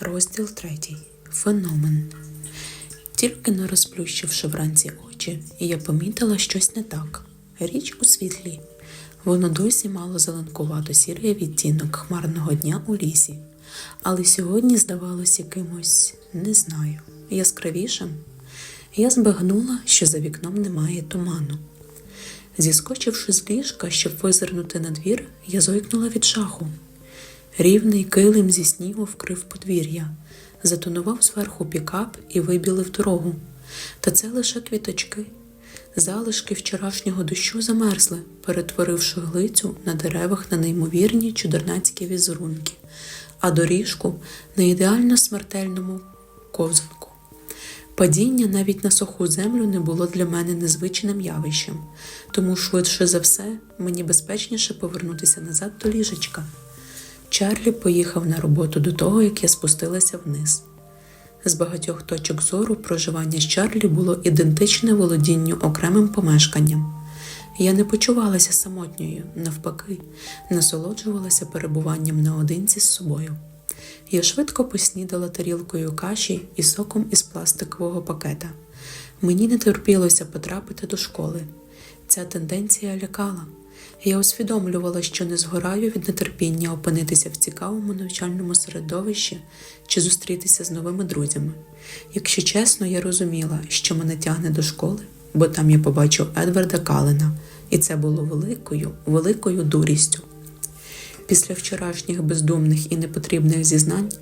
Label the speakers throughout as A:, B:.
A: Розділ третій. Феномен. Тільки не розплющивши вранці очі, я помітила щось не так. Річ у світлі. Воно досі мало зеленкувато сірий відтінок хмарного дня у лісі, але сьогодні здавалось якимось, не знаю, яскравішим. Я збагнула, що за вікном немає туману. Зіскочивши з ліжка, щоб визирнути на двір, я зойкнула від жаху. Рівний килим зі снігу вкрив подвір'я, затонував зверху пікап і вибілив дорогу. Та це лише квіточки. Залишки вчорашнього дощу замерзли, перетворивши глицю на деревах на неймовірні чудернацькі візерунки, а доріжку на ідеально смертельному ковзанку. Падіння навіть на суху землю не було для мене незвичним явищем, тому швидше за все мені безпечніше повернутися назад до ліжечка. Чарлі поїхав на роботу до того, як я спустилася вниз. З багатьох точок зору проживання з Чарлі було ідентичне володінню окремим помешканням. Я не почувалася самотньою, навпаки, насолоджувалася перебуванням наодинці з собою. Я швидко поснідала тарілкою каші і соком із пластикового пакета. Мені не терпілося потрапити до школи. Ця тенденція лякала. Я усвідомлювала, що не згораю від нетерпіння опинитися в цікавому навчальному середовищі чи зустрітися з новими друзями. Якщо чесно, я розуміла, що мене тягне до школи, бо там я побачив Едварда Калена, і це було великою, великою дурістю. Після вчорашніх бездумних і непотрібних зізнань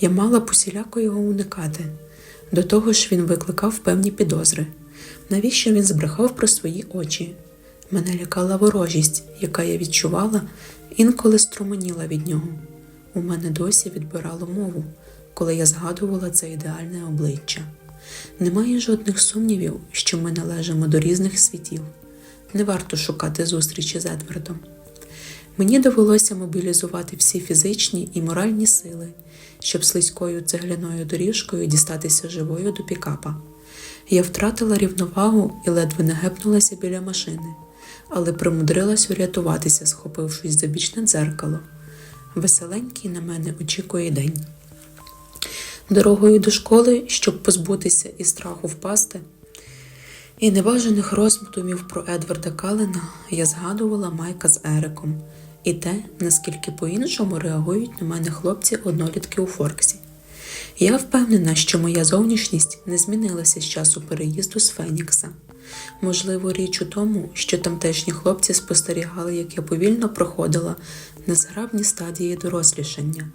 A: я мала посіляко його уникати. До того ж, він викликав певні підозри. Навіщо він збрехав про свої очі? Мене лякала ворожість, яка я відчувала, інколи струменіла від нього. У мене досі відбирало мову, коли я згадувала це ідеальне обличчя. Немає жодних сумнівів, що ми належимо до різних світів. Не варто шукати зустрічі з Едвардом. Мені довелося мобілізувати всі фізичні і моральні сили, щоб слизькою цегляною доріжкою дістатися живою до пікапа. Я втратила рівновагу і ледве не гепнулася біля машини, але примудрилась урятуватися, схопившись за бічне дзеркало. Веселенький на мене очікує день. Дорогою до школи, щоб позбутися і страху впасти, і неважених роздумів про Едварда Калена, я згадувала Майка з Ериком і те, наскільки по-іншому реагують на мене хлопці-однолітки у Форксі. Я впевнена, що моя зовнішність не змінилася з часу переїзду з Фенікса. Можливо, річ у тому, що тамтешні хлопці спостерігали, як я повільно проходила незграбні стадії дорослішання,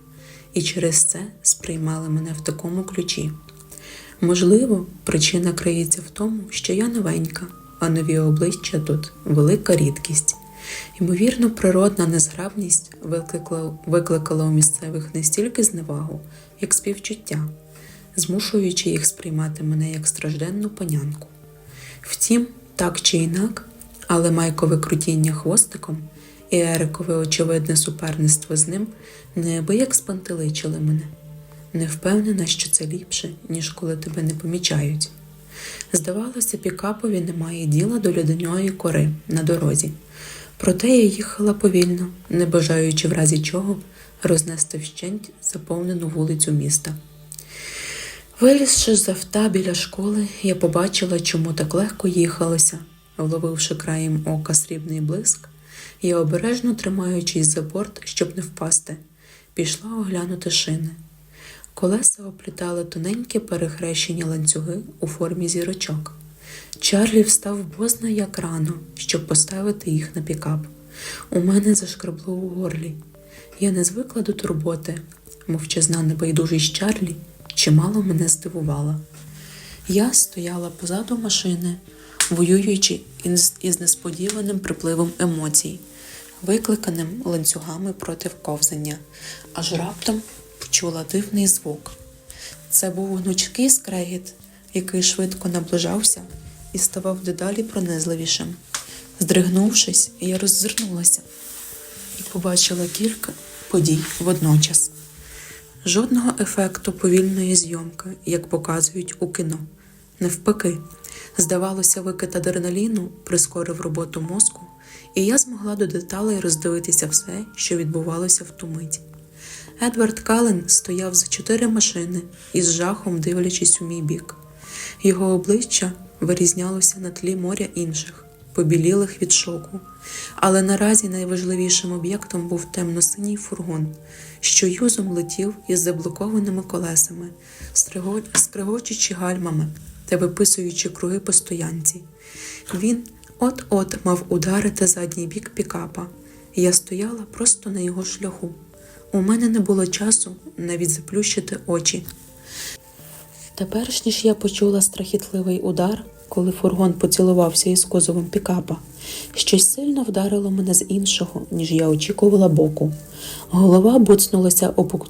A: і через це сприймали мене в такому ключі. Можливо, причина криється в тому, що я новенька, а нові обличчя тут велика рідкість. Ймовірно, природна незграбність викликала, викликала у місцевих не стільки зневагу, як співчуття, змушуючи їх сприймати мене як стражденну панянку. Втім, так чи інак, але майкове крутіння хвостиком і Ерикове очевидне суперництво з ним неабияк спантеличили мене. Не впевнена, що це ліпше, ніж коли тебе не помічають. Здавалося, пікапові немає діла до людяної кори на дорозі. Проте я їхала повільно, не бажаючи в разі чого рознести вщент заповнену вулицю міста. Вилізши з авта біля школи, я побачила, чому так легко їхалося. Вловивши краєм ока срібний блиск, я обережно тримаючись за борт, щоб не впасти, пішла оглянути шини. Колеса оплітали тоненькі перехрещені ланцюги у формі зірочок. Чарлі встав бозна як рано, щоб поставити їх на пікап. У мене зашкребло у горлі. Я не звикла до турботи. Мовчазна небайдужість Чарлі чимало мене здивувала. Я стояла позаду машини, воюючи із, несподіваним припливом емоцій, викликаним ланцюгами проти ковзання, аж раптом почула дивний звук. Це був гнучкий скрегіт, який швидко наближався і ставав дедалі пронизливішим. Здригнувшись, я роззирнулася і побачила кілька подій водночас. Жодного ефекту повільної зйомки, як показують у кіно. Навпаки, здавалося, викид адреналіну прискорив роботу мозку, і я змогла до деталей роздивитися все, що відбувалося в ту мить. Едвард Кален стояв за чотири машини із жахом дивлячись у мій бік. Його обличчя вирізнялося на тлі моря інших, побілілих від шоку. Але наразі найважливішим об'єктом був темно-синій фургон, що юзом летів із заблокованими колесами, скрегочучи гальмами та виписуючи круги по стоянці. Він от-от мав ударити задній бік пікапа. Я стояла просто на його шляху. У мене не було часу навіть заплющити очі. Та перш ніж я почула страхітливий удар, коли фургон поцілувався із козовом пікапа, щось сильно вдарило мене з іншого, ніж я очікувала боку. Голова буцнулася об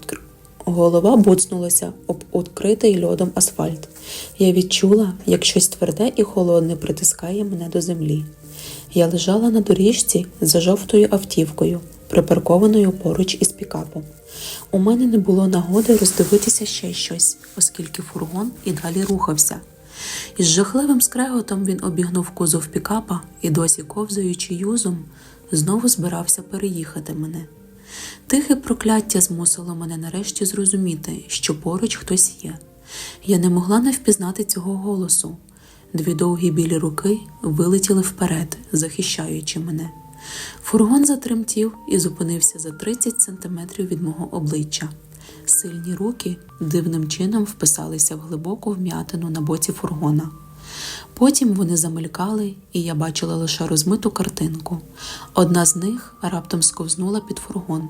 A: Голова буцнулася об відкритий льодом асфальт. Я відчула, як щось тверде і холодне притискає мене до землі. Я лежала на доріжці за жовтою автівкою, припаркованою поруч із пікапом. У мене не було нагоди роздивитися ще щось, оскільки фургон і далі рухався. Із жахливим скреготом він обігнув кузов пікапа і, досі ковзаючи юзом, знову збирався переїхати мене. Тихе прокляття змусило мене нарешті зрозуміти, що поруч хтось є. Я не могла не впізнати цього голосу. Дві довгі білі руки вилетіли вперед, захищаючи мене. Фургон затремтів і зупинився за 30 сантиметрів від мого обличчя. Сильні руки дивним чином вписалися в глибоку вм'ятину на боці фургона. Потім вони замелькали, і я бачила лише розмиту картинку. Одна з них раптом сковзнула під фургон.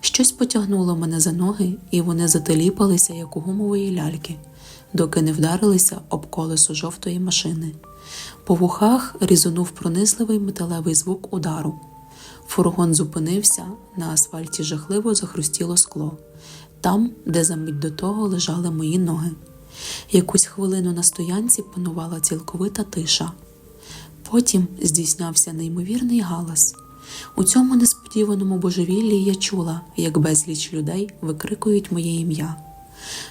A: Щось потягнуло мене за ноги, і вони зателіпалися, як у гумової ляльки, доки не вдарилися об колесо жовтої машини. По вухах різонув пронизливий металевий звук удару. Фургон зупинився, на асфальті жахливо захрустіло скло, там, де за мить до того лежали мої ноги. Якусь хвилину на стоянці панувала цілковита тиша. Потім здійснявся неймовірний галас. У цьому несподіваному божевіллі я чула, як безліч людей викрикують моє ім'я.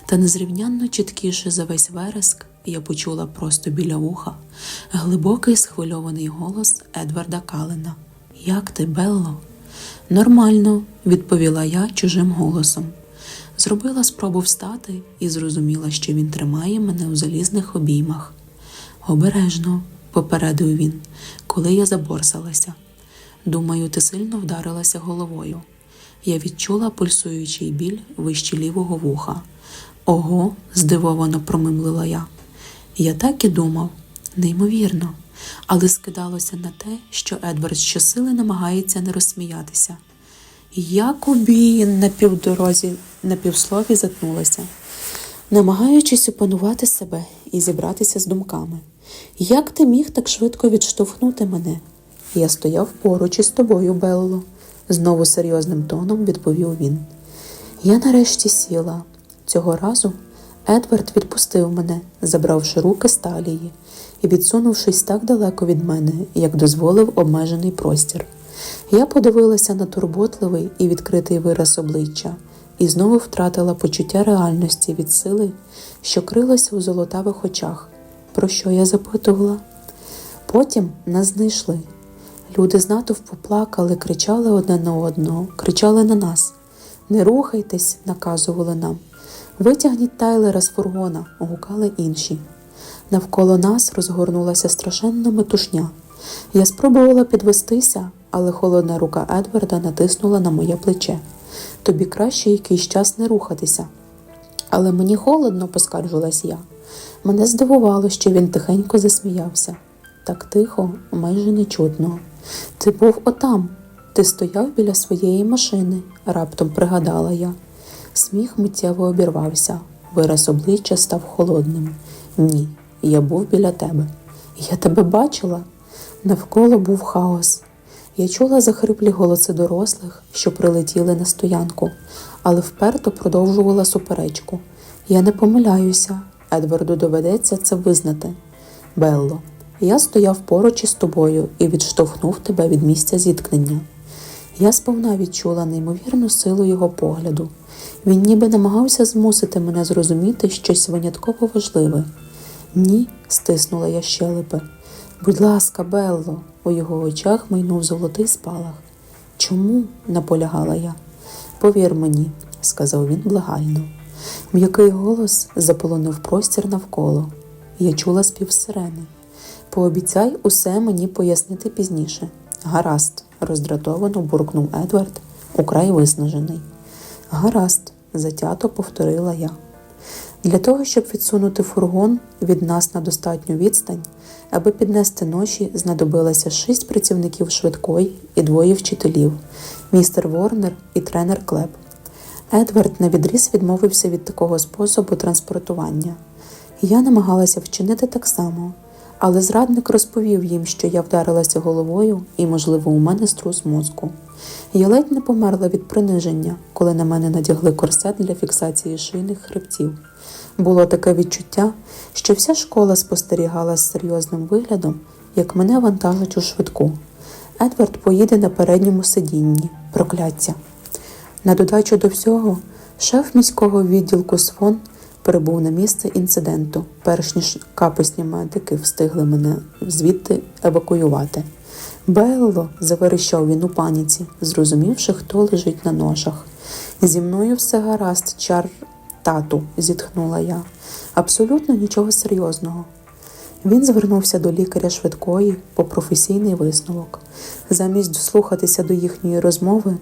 A: Та незрівнянно чіткіше за весь вереск я почула просто біля вуха глибокий схвильований голос Едварда Калена. Як ти, Белло? Нормально, відповіла я чужим голосом. Зробила спробу встати і зрозуміла, що він тримає мене у залізних обіймах. Обережно, попередив він, коли я заборсалася. Думаю, ти сильно вдарилася головою. Я відчула пульсуючий біль вище лівого вуха. Ого, здивовано промимлила я. Я так і думав, неймовірно, але скидалося на те, що Едвард щосили намагається не розсміятися. Якобі на півдорозі на півслові затнулася, намагаючись опанувати себе і зібратися з думками. Як ти міг так швидко відштовхнути мене? Я стояв поруч із тобою, Белло, знову серйозним тоном відповів він. Я нарешті сіла. Цього разу Едвард відпустив мене, забравши руки з талії і відсунувшись так далеко від мене, як дозволив обмежений простір. Я подивилася на турботливий і відкритий вираз обличчя і знову втратила почуття реальності від сили, що крилося у золотавих очах. Про що я запитувала? Потім нас знайшли. Люди з натовпу плакали, кричали одне на одного, кричали на нас. Не рухайтесь, наказували нам. Витягніть тайлера з фургона, гукали інші. Навколо нас розгорнулася страшенна метушня. Я спробувала підвестися, але холодна рука Едварда натиснула на моє плече. Тобі краще якийсь час не рухатися. Але мені холодно, поскаржилась я. Мене здивувало, що він тихенько засміявся. Так тихо, майже нечутно. Ти був отам. Ти стояв біля своєї машини, раптом пригадала я. Сміх миттєво обірвався, вираз обличчя став холодним. Ні, я був біля тебе. Я тебе бачила. Навколо був хаос. Я чула захриплі голоси дорослих, що прилетіли на стоянку, але вперто продовжувала суперечку. Я не помиляюся, Едварду доведеться це визнати. Белло, я стояв поруч із тобою і відштовхнув тебе від місця зіткнення. Я сповна відчула неймовірну силу його погляду. Він ніби намагався змусити мене зрозуміти щось винятково важливе. Ні, стиснула я щелепи. Будь ласка, Белло, у його очах майнув золотий спалах. Чому? наполягала я. Повір мені, сказав він благально. М'який голос заполонив простір навколо. Я чула спів сирени. Пообіцяй усе мені пояснити пізніше. Гаразд, роздратовано буркнув Едвард, украй виснажений. Гаразд, затято повторила я. Для того, щоб відсунути фургон від нас на достатню відстань, аби піднести ноші, знадобилося шість працівників швидкої і двоє вчителів містер Ворнер і тренер Клеп. Едвард навідріз відмовився від такого способу транспортування. Я намагалася вчинити так само, але зрадник розповів їм, що я вдарилася головою і, можливо, у мене струс мозку. Я ледь не померла від приниження, коли на мене надягли корсет для фіксації шийних хребтів. Було таке відчуття, що вся школа спостерігала з серйозним виглядом, як мене вантажать у швидку. Едвард поїде на передньому сидінні, прокляття. На додачу до всього, шеф міського відділку СФОН прибув на місце інциденту, перш ніж капусні медики встигли мене звідти евакуювати. Белло, заверещав він у паніці, зрозумівши, хто лежить на ношах. Зі мною все гаразд, чар тату, зітхнула я. Абсолютно нічого серйозного. Він звернувся до лікаря швидкої по професійний висновок. Замість дослухатися до їхньої розмови,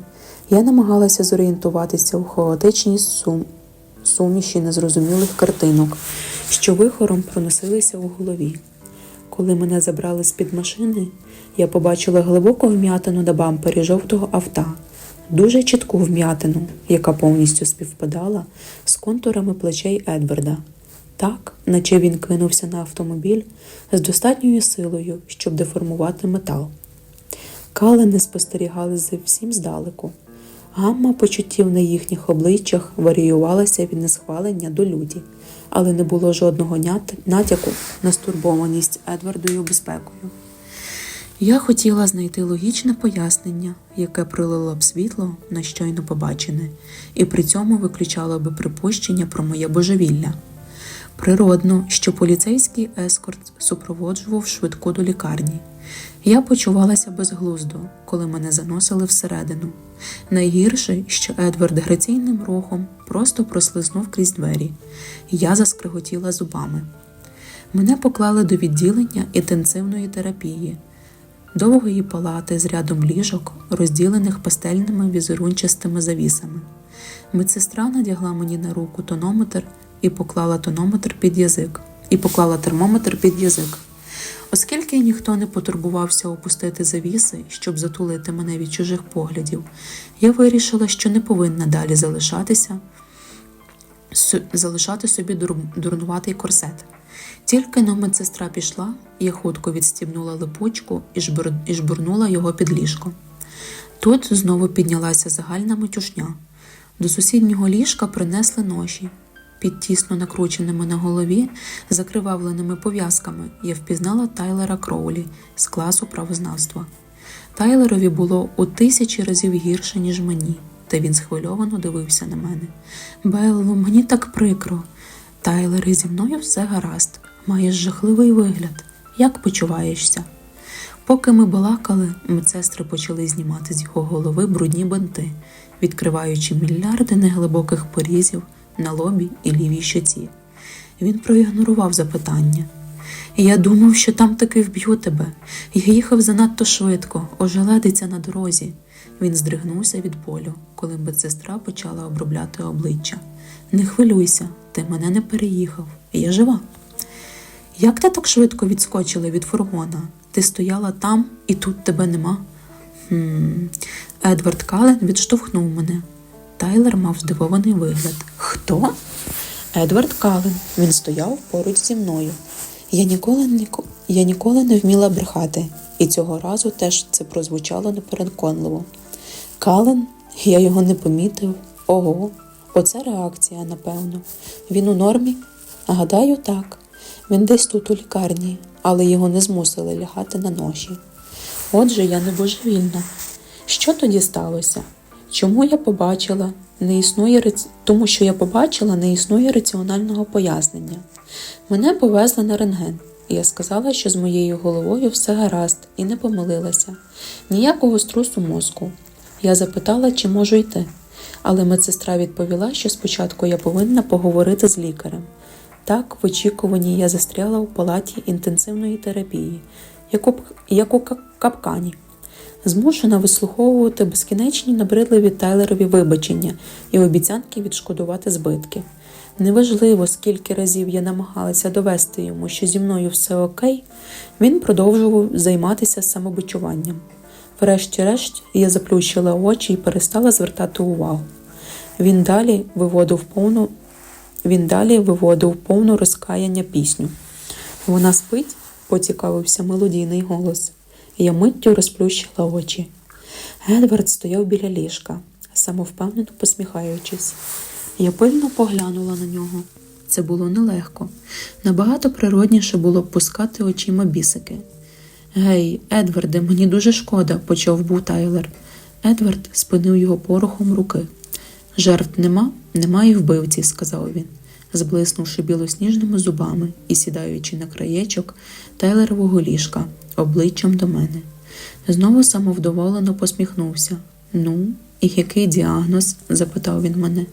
A: я намагалася зорієнтуватися у хаотичній сум... суміші незрозумілих картинок, що вихором проносилися у голові. Коли мене забрали з-під машини, я побачила глибоку вм'ятину на бампері жовтого авто, дуже чітку вм'ятину, яка повністю співпадала з контурами плечей Едварда. Так, наче він кинувся на автомобіль з достатньою силою, щоб деформувати метал. Калини спостерігали за всім здалеку. Гамма почуттів на їхніх обличчях варіювалася від несхвалення до люті, але не було жодного натяку на стурбованість Едвардою безпекою. Я хотіла знайти логічне пояснення, яке пролило б світло на щойно побачене, і при цьому виключало би припущення про моє божевілля. Природно, що поліцейський ескорт супроводжував швидко до лікарні. Я почувалася безглуздо, коли мене заносили всередину. Найгірше, що Едвард граційним рухом просто прослизнув крізь двері. Я заскриготіла зубами. Мене поклали до відділення інтенсивної терапії, довгої палати з рядом ліжок, розділених пастельними візерунчастими завісами. Медсестра надягла мені на руку тонометр і поклала тонометр під язик, і поклала термометр під язик. Оскільки ніхто не потурбувався опустити завіси, щоб затулити мене від чужих поглядів, я вирішила, що не повинна далі залишатися залишати собі дур, дурнуватий корсет. Тільки но медсестра пішла, я хутко відстібнула липучку і, і жбурнула його під ліжко. Тут знову піднялася загальна метюшня. До сусіднього ліжка принесли ноші. Під тісно накрученими на голові, закривавленими пов'язками, я впізнала Тайлера Кроулі з класу правознавства. Тайлерові було у тисячі разів гірше, ніж мені, та він схвильовано дивився на мене. Белло, мені так прикро. Тайлер, зі мною все гаразд. Маєш жахливий вигляд. Як почуваєшся? Поки ми балакали, медсестри почали знімати з його голови брудні бинти, відкриваючи мільярди неглибоких порізів на лобі і лівій щоці. Він проігнорував запитання. Я думав, що там таки вб'ю тебе. Я їхав занадто швидко, ожеледиться на дорозі. Він здригнувся від болю, коли медсестра почала обробляти обличчя. Не хвилюйся, ти мене не переїхав. Я жива. Як ти так швидко відскочила від фургона? Ти стояла там і тут тебе нема. Хм. Едвард Кален відштовхнув мене. Тайлер мав здивований вигляд. Хто? Едвард Кален. Він стояв поруч зі мною. Я ніколи, ніко- я ніколи не вміла брехати, і цього разу теж це прозвучало непереконливо. Кален, я його не помітив. Ого, оце реакція, напевно. Він у нормі? Гадаю, так. Він десь тут у лікарні, але його не змусили лягати на ноші. Отже, я не божевільна. Що тоді сталося? Чому я побачила? Не існує тому що я побачила, не існує раціонального пояснення. Мене повезли на рентген. і Я сказала, що з моєю головою все гаразд, і не помилилася. Ніякого струсу мозку. Я запитала, чи можу йти. Але медсестра відповіла, що спочатку я повинна поговорити з лікарем. Так, в очікуванні я застряла у палаті інтенсивної терапії, як у, як у капкані, змушена вислуховувати безкінечні набридливі Тайлерові вибачення і обіцянки відшкодувати збитки. Неважливо, скільки разів я намагалася довести йому, що зі мною все окей, він продовжував займатися самобичуванням. Врешті-решт я заплющила очі і перестала звертати увагу. Він далі виводив повну, він далі виводив повну розкаяння пісню. Вона спить, поцікавився мелодійний голос. Я миттю розплющила очі. Едвард стояв біля ліжка, самовпевнено посміхаючись. Я пильно поглянула на нього. Це було нелегко. Набагато природніше було б пускати очима бісики. Гей, Едварде, мені дуже шкода, почав був Тайлер. Едвард спинив його порохом руки. Жертв нема, немає вбивці, сказав він, зблиснувши білосніжними зубами і сідаючи на краєчок Тайлерового ліжка, обличчям до мене. Знову самовдоволено посміхнувся. Ну, і який діагноз? запитав він мене.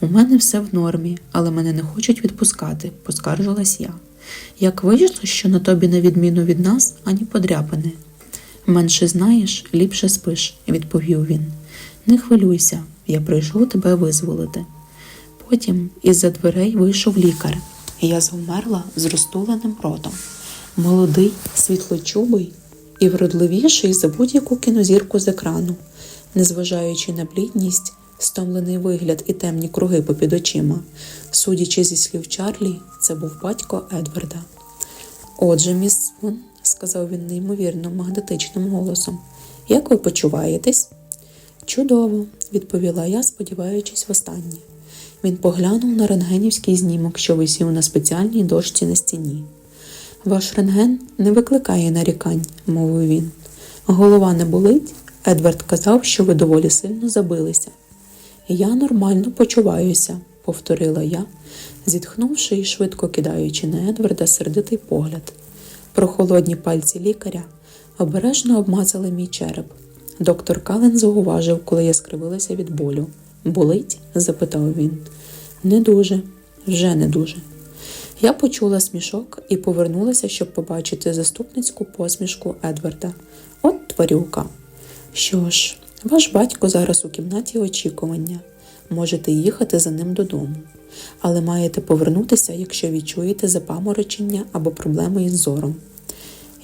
A: У мене все в нормі, але мене не хочуть відпускати, поскаржилась я. Як вийшло, що на тобі, на відміну від нас, ані подряпини. Менше знаєш, ліпше спиш, відповів він. Не хвилюйся, я прийшов тебе визволити. Потім із-за дверей вийшов лікар, і я завмерла з розтуленим ротом. Молодий, світлочубий і вродливіший за будь-яку кінозірку з екрану, незважаючи на блідність, стомлений вигляд і темні круги попід очима. Судячи зі слів Чарлі, це був батько Едварда. Отже, міс Свон, сказав він неймовірно магнетичним голосом, як ви почуваєтесь? Чудово, відповіла я, сподіваючись востаннє. Він поглянув на рентгенівський знімок, що висів на спеціальній дошці на стіні. Ваш рентген не викликає нарікань, мовив він. Голова не болить? Едвард казав, що ви доволі сильно забилися. Я нормально почуваюся, повторила я, зітхнувши і швидко кидаючи на Едварда сердитий погляд. Прохолодні пальці лікаря обережно обмацали мій череп. Доктор Кален зауважив, коли я скривилася від болю. Болить? запитав він. Не дуже, вже не дуже. Я почула смішок і повернулася, щоб побачити заступницьку посмішку Едварда. От тварюка. Що ж, ваш батько зараз у кімнаті очікування. Можете їхати за ним додому. Але маєте повернутися, якщо відчуєте запаморочення або проблеми із зором.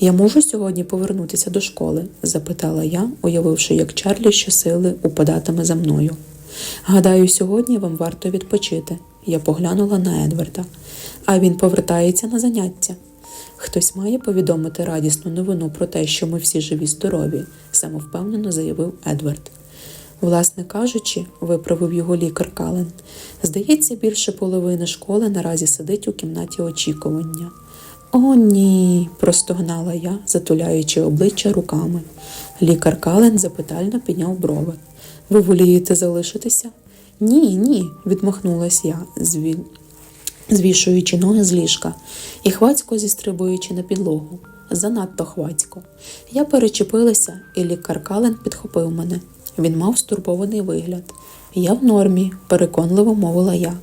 A: Я можу сьогодні повернутися до школи? запитала я, уявивши, як Чарлі щосили упадатиме за мною. Гадаю, сьогодні вам варто відпочити. Я поглянула на Едварда, а він повертається на заняття. Хтось має повідомити радісну новину про те, що ми всі живі здорові, самовпевнено заявив Едвард. Власне кажучи, виправив його лікар Кален. Здається, більше половини школи наразі сидить у кімнаті очікування. О, ні, простогнала я, затуляючи обличчя руками. Лікар Кален запитально підняв брови. Ви волієте залишитися? Ні, ні, відмахнулась я, звішуючи ноги з ліжка і хвацько зістрибуючи на підлогу. Занадто хвацько. Я перечепилася, і лікар Кален підхопив мене. Він мав стурбований вигляд. Я в нормі, переконливо мовила я.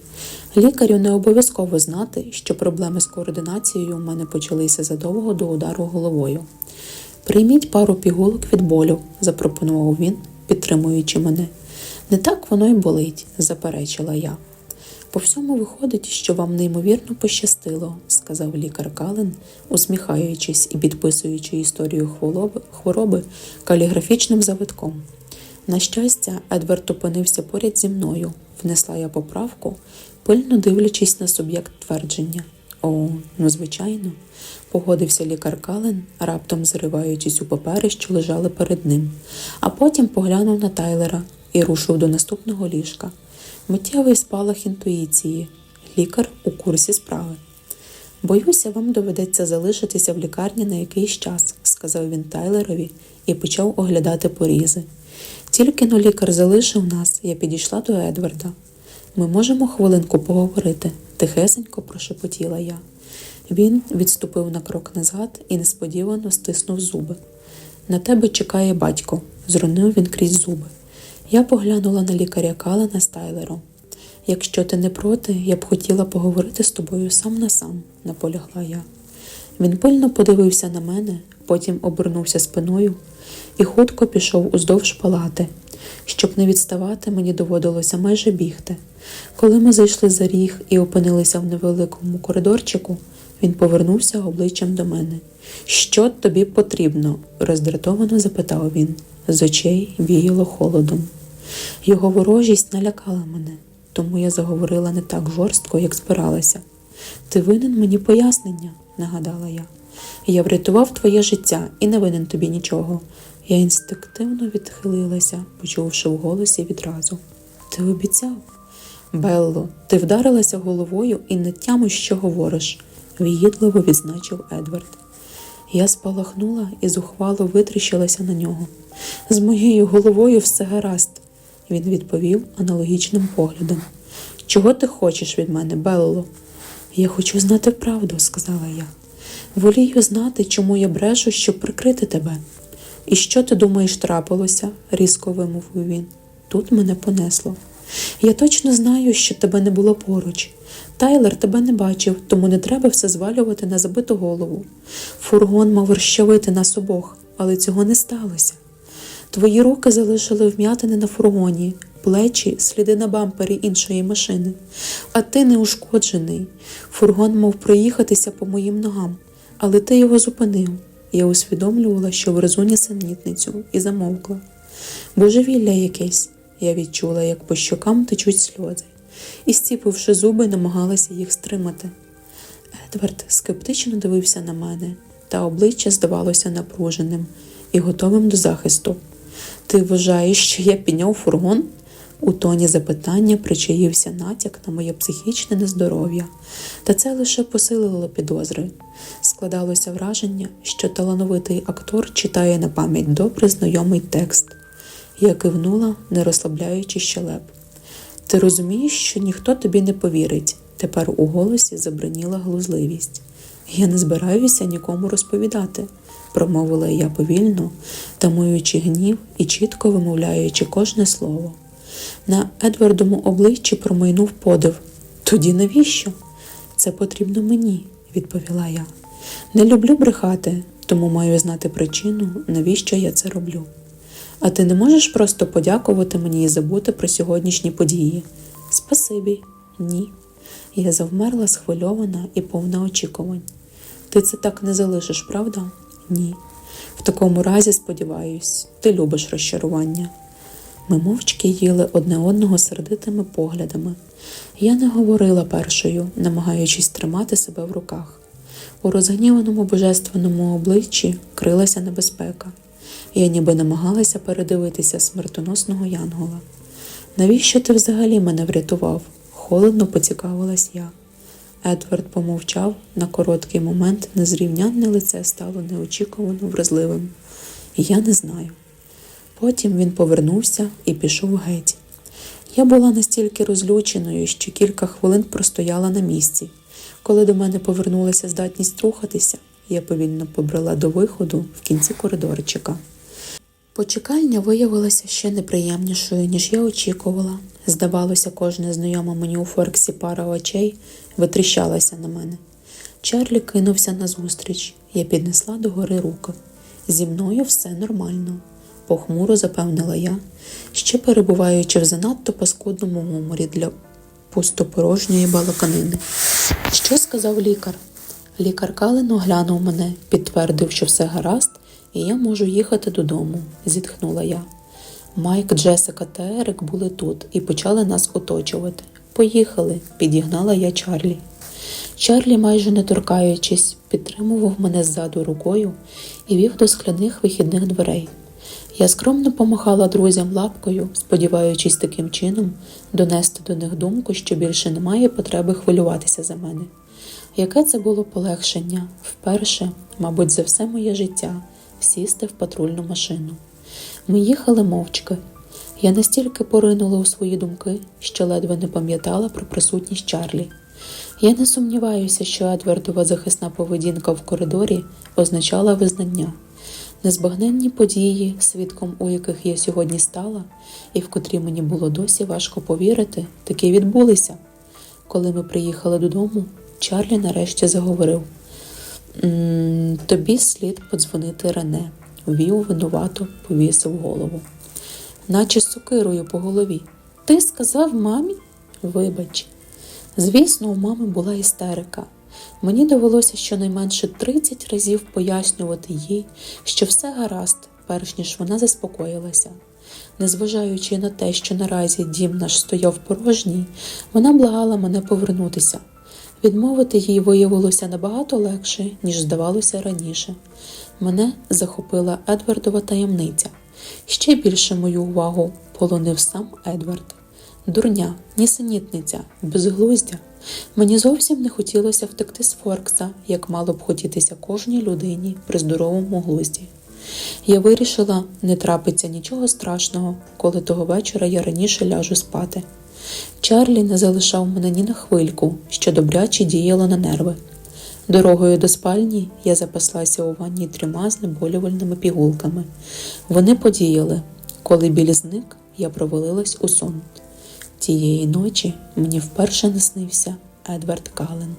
A: Лікарю не обов'язково знати, що проблеми з координацією у мене почалися задовго до удару головою. Прийміть пару пігулок від болю, запропонував він, підтримуючи мене. Не так воно й болить, заперечила я. По всьому виходить, що вам неймовірно пощастило, сказав лікар Кален, усміхаючись і підписуючи історію хвороби, каліграфічним завитком. На щастя, Едвард опинився поряд зі мною, внесла я поправку, пильно дивлячись на суб'єкт твердження. О, ну звичайно, погодився лікар Кален, раптом зариваючись у папери, що лежали перед ним, а потім поглянув на Тайлера і рушив до наступного ліжка. Миттєвий спалах інтуїції. Лікар у курсі справи. Боюся, вам доведеться залишитися в лікарні на якийсь час, сказав він Тайлерові і почав оглядати порізи. Тільки но лікар залишив нас, я підійшла до Едварда. Ми можемо хвилинку поговорити, тихесенько прошепотіла я. Він відступив на крок назад і несподівано стиснув зуби. На тебе чекає батько, зронив він крізь зуби. Я поглянула на лікаря Калена з Тайлером. Якщо ти не проти, я б хотіла поговорити з тобою сам на сам, наполягла я. Він пильно подивився на мене, потім обернувся спиною і хутко пішов уздовж палати. Щоб не відставати, мені доводилося майже бігти. Коли ми зайшли за ріг і опинилися в невеликому коридорчику, він повернувся обличчям до мене. Що тобі потрібно? роздратовано запитав він. З очей віяло холодом. Його ворожість налякала мене, тому я заговорила не так жорстко, як збиралася. Ти винен мені пояснення, нагадала я. Я врятував твоє життя і не винен тобі нічого. Я інстинктивно відхилилася, почувши в голосі відразу. Ти обіцяв? Белло, ти вдарилася головою і не тямиш, що говориш, в'їдливо відзначив Едвард. Я спалахнула і зухвало витріщилася на нього. З моєю головою все гаразд, він відповів аналогічним поглядом. Чого ти хочеш від мене, Белло? Я хочу знати правду, сказала я. Волію знати, чому я брешу, щоб прикрити тебе. І що ти думаєш трапилося? різко вимовив він. Тут мене понесло. Я точно знаю, що тебе не було поруч. Тайлер тебе не бачив, тому не треба все звалювати на забиту голову. Фургон мав розчавити нас обох, але цього не сталося. Твої руки залишили вм'ятини на фургоні, плечі, сліди на бампері іншої машини. А ти не ушкоджений. Фургон мав проїхатися по моїм ногам, але ти його зупинив. Я усвідомлювала, що врезу нісенітницю, і замовкла. Божевілля якесь. Я відчула, як по щокам течуть сльози, і, стіпивши зуби, намагалася їх стримати. Едвард скептично дивився на мене, та обличчя здавалося напруженим і готовим до захисту. Ти вважаєш, що я підняв фургон? У тоні запитання причаївся натяк на моє психічне нездоров'я, та це лише посилило підозри. Складалося враження, що талановитий актор читає на пам'ять добре знайомий текст. Я кивнула, не розслабляючи щелеп. Ти розумієш, що ніхто тобі не повірить. Тепер у голосі забриніла глузливість. Я не збираюся нікому розповідати, промовила я повільно, тамуючи гнів і чітко вимовляючи кожне слово. На Едвардому обличчі промайнув подив. Тоді навіщо? Це потрібно мені, відповіла я. Не люблю брехати, тому маю знати причину, навіщо я це роблю. А ти не можеш просто подякувати мені і забути про сьогоднішні події? Спасибі, ні. Я завмерла схвильована і повна очікувань. Ти це так не залишиш, правда? Ні. В такому разі, сподіваюсь, ти любиш розчарування. Ми мовчки їли одне одного сердитими поглядами. Я не говорила першою, намагаючись тримати себе в руках. У розгніваному божественному обличчі крилася небезпека. Я ніби намагалася передивитися смертоносного янгола. Навіщо ти взагалі мене врятував? холодно поцікавилась я. Едвард помовчав на короткий момент, незрівнянне лице стало неочікувано вразливим. Я не знаю. Потім він повернувся і пішов геть. Я була настільки розлюченою, що кілька хвилин простояла на місці. Коли до мене повернулася здатність рухатися, я повільно побрела до виходу в кінці коридорчика. Почекальня виявилася ще неприємнішою, ніж я очікувала. Здавалося, кожна знайома мені у Форксі пара очей витріщалася на мене. Чарлі кинувся назустріч. Я піднесла догори руки. Зі мною все нормально, похмуро запевнила я, ще перебуваючи в занадто паскудному гуморі для пустопорожньої балаканини. Що сказав лікар? Лікар Кален оглянув мене, підтвердив, що все гаразд, і я можу їхати додому, зітхнула я. Майк, Джесика та Ерик були тут і почали нас оточувати. Поїхали, підігнала я Чарлі. Чарлі, майже не торкаючись, підтримував мене ззаду рукою і вів до скляних вихідних дверей. Я скромно помахала друзям лапкою, сподіваючись таким чином донести до них думку, що більше немає потреби хвилюватися за мене. Яке це було полегшення вперше, мабуть, за все моє життя сісти в патрульну машину. Ми їхали мовчки. Я настільки поринула у свої думки, що ледве не пам'ятала про присутність Чарлі. Я не сумніваюся, що Едвардова захисна поведінка в коридорі означала визнання. Незбагненні події, свідком у яких я сьогодні стала, і в котрі мені було досі важко повірити, таки відбулися. Коли ми приїхали додому, Чарлі нарешті заговорив: «М, Тобі слід подзвонити Рене, вів винувато, повісив голову, наче сокирою по голові. Ти сказав мамі? Вибач. Звісно, у мами була істерика. Мені довелося щонайменше 30 разів пояснювати їй, що все гаразд, перш ніж вона заспокоїлася. Незважаючи на те, що наразі дім наш стояв порожній, вона благала мене повернутися. Відмовити їй виявилося набагато легше, ніж здавалося раніше. Мене захопила Едвардова таємниця. Ще більше мою увагу полонив сам Едвард. Дурня, нісенітниця, безглуздя. Мені зовсім не хотілося втекти з Форкса, як мало б хотітися кожній людині при здоровому глузді. Я вирішила, не трапиться нічого страшного, коли того вечора я раніше ляжу спати. Чарлі не залишав мене ні на хвильку, що добряче діяло на нерви. Дорогою до спальні я запаслася у ванні трьома знеболювальними пігулками. Вони подіяли. Коли біль зник, я провалилась у сон. Тієї ночі мені вперше не снився Едвард Кален.